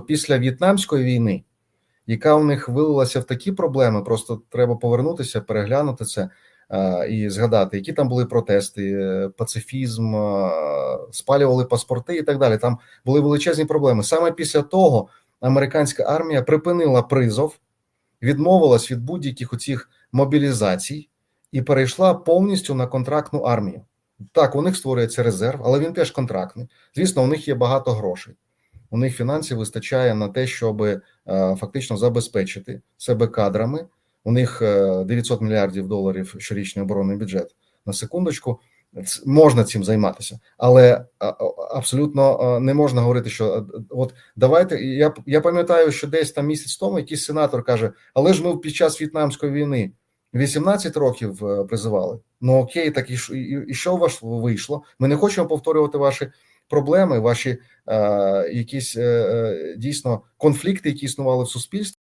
після В'єтнамської війни, яка у них вилилася в такі проблеми, просто треба повернутися, переглянути це е, і згадати, які там були протести, е, пацифізм, е, спалювали паспорти і так далі. Там були величезні проблеми. Саме після того американська армія припинила призов, відмовилась від будь-яких оцих мобілізацій і перейшла повністю на контрактну армію. Так, у них створюється резерв, але він теж контрактний. Звісно, у них є багато грошей. У них фінансів вистачає на те, щоб е, фактично забезпечити себе кадрами. У них е, 900 мільярдів доларів щорічний оборонний бюджет. На секундочку, можна цим займатися, але а, абсолютно не можна говорити, що от давайте. Я я пам'ятаю, що десь там місяць тому якийсь сенатор каже: але ж ми під час в'єтнамської війни 18 років е, призивали. Ну окей, так і, і, і що у вас вийшло? Ми не хочемо повторювати ваші проблеми, ваші е, якісь е, е, дійсно конфлікти, які існували в суспільстві.